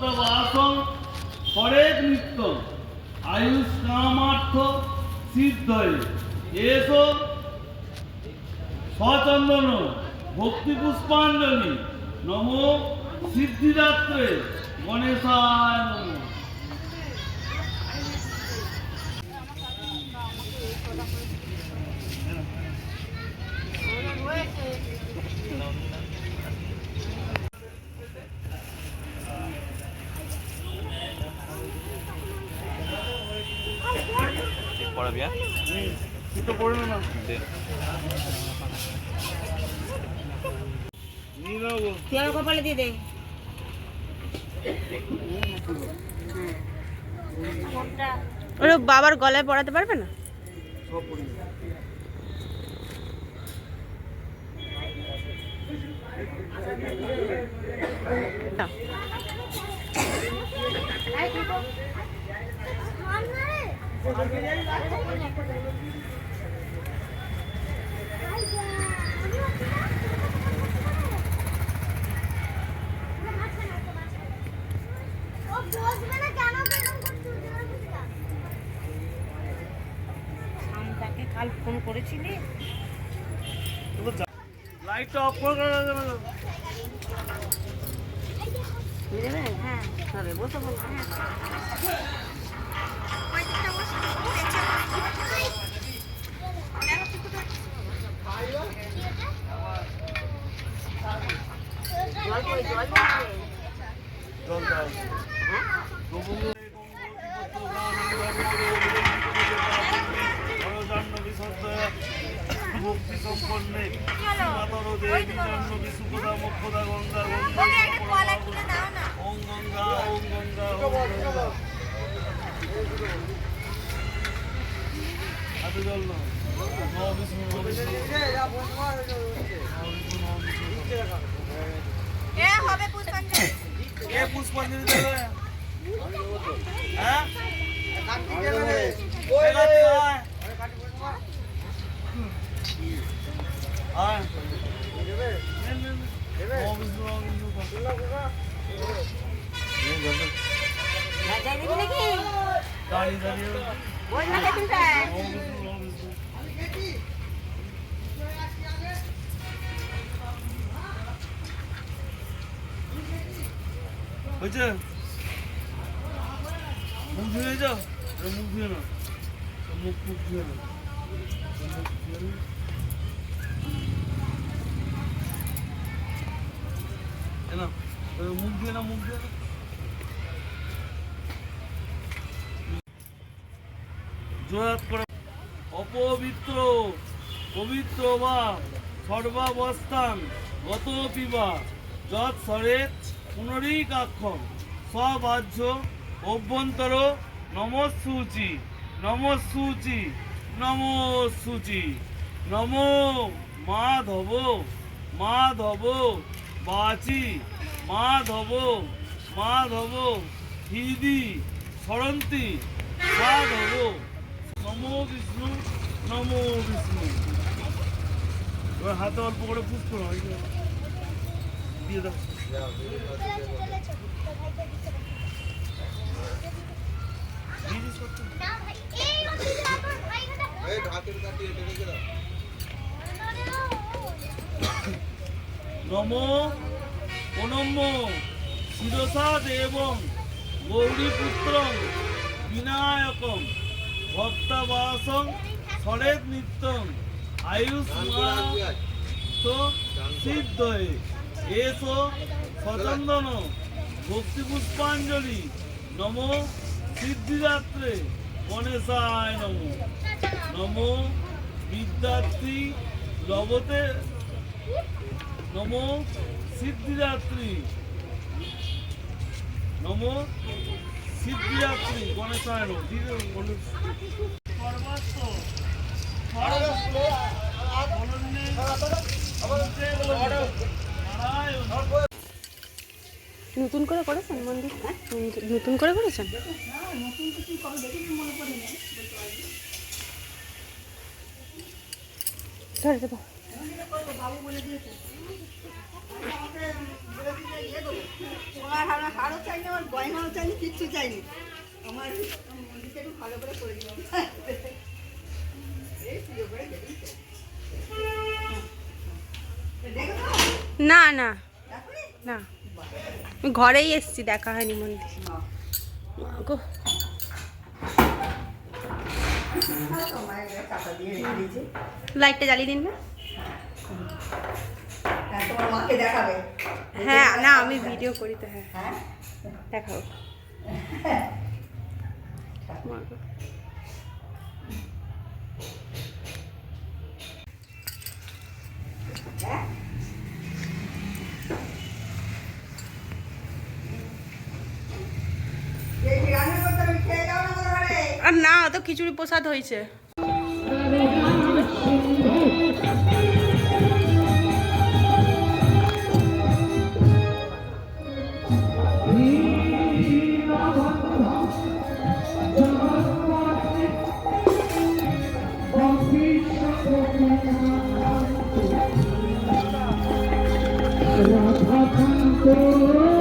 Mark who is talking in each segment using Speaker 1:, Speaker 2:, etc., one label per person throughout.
Speaker 1: ভক্তবাসন হরেক নিত্য। আয়ুষ কামার্থ সিদ্ধয়ে এসো। সচন্দন ভক্তি পুষ্পাঞ্জলি নম সিদ্ধিদাত্রে গণেশায় নম।
Speaker 2: পড়াবি হ্যাঁ?
Speaker 1: না
Speaker 2: দে
Speaker 3: তুই কপালে দিয়ে দে।
Speaker 4: ওর বাবার গলায় পরাতে পারবে না?
Speaker 3: তাকে কাল ফোন করেছিলি?
Speaker 1: লাইটটা অফ করে দেবে না
Speaker 3: দিয়ে দেবে হ্যাঁ। বসে বলব জল কই জল দিচ্ছে হ্যাঁ
Speaker 1: সম্পন্নে মাতর দেবী জাহ্নবী সুখদা মুখদা গঙ্গা গঙ্গা ওম গঙ্গা ওম গঙ্গা ওম গঙ্গা হাতে জল না নম বিষ্ণু নম বিষ্ণু নম বিষ্ণু নম বিষ্ণু কে পুষ্পাঞ্জলি। দেবে হ্যাঁ ওই রাতে হয়েছে? মুখ ধুয়ে যাও মুখ ধুয়ে না। মুখ মুখ ধুয়ে না। অপবিত্র, পবিত্র বা সর্বাবস্থান, গত পিবা যৎ সরেত পুনরিকাক্ষম স্ববাহ্য অভ্যন্তর নমস্সুচি নমস্সুচি নমস্সুচি নম মাধব মাধব, বাচি, মাধব মাধব, হৃদি, সরন্তি, মাধব নমো বিষ্ণু নমো বিষ্ণু এবার হাতে অল্প করে পুষ করো এই যে। দিয়ে কত? নম অনম্য শিরসা দেবং গৌরীপুত্র বিনায়কম ভক্তাবাসং সরেদ নিত্যং আয়ুষ্মাত সিদ্ধয়ে এসো সচন্দন ভক্তি পুষ্পাঞ্জলি, নম সিদ্ধিদাত্রে, গণেশায় নম। নম বিদ্যার্থী লবতে, নম সিদ্ধিদাত্রী। নম সিদ্ধিদাত্রী, গণেশায় নম। দিয়ে
Speaker 4: নতুন করে করেছেন মন্দির? নতুন করে করেছেন? ধরে দেবো
Speaker 2: কিচ্ছু চাইনি আমার ভালো করে করে দিলাম। এই পুজো করে
Speaker 4: না না। না। ঘরেই এসছি দেখা হয়নি মন্দির। গো। লাইটটা জ্বালিয়ে দিন না।
Speaker 2: হ্যাঁ,
Speaker 4: না আমি ভিডিও করি তো হ্যাঁ।
Speaker 2: হ্যাঁ?
Speaker 4: দেখাবো মা গো।
Speaker 2: হ্যাঁ এই যে রান্না করতে হবে, খেয়ে যাও না আমার ঘরে।
Speaker 4: আর না তো খিচুড়ি প্রসাদ হয়েছে ভালো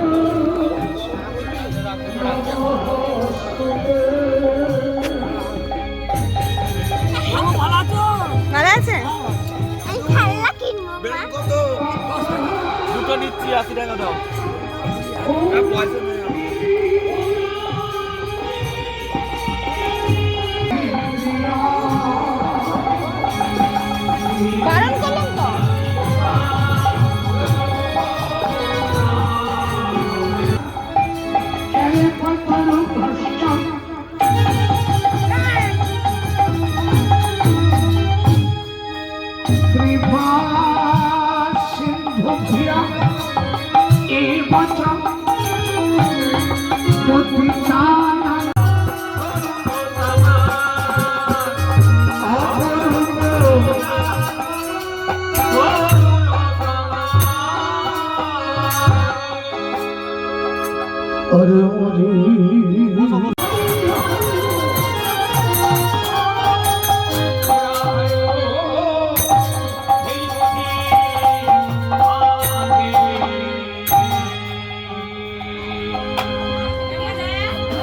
Speaker 1: নিচ্ছি আশি টাকা দাও। পয়সা
Speaker 5: Hare Hare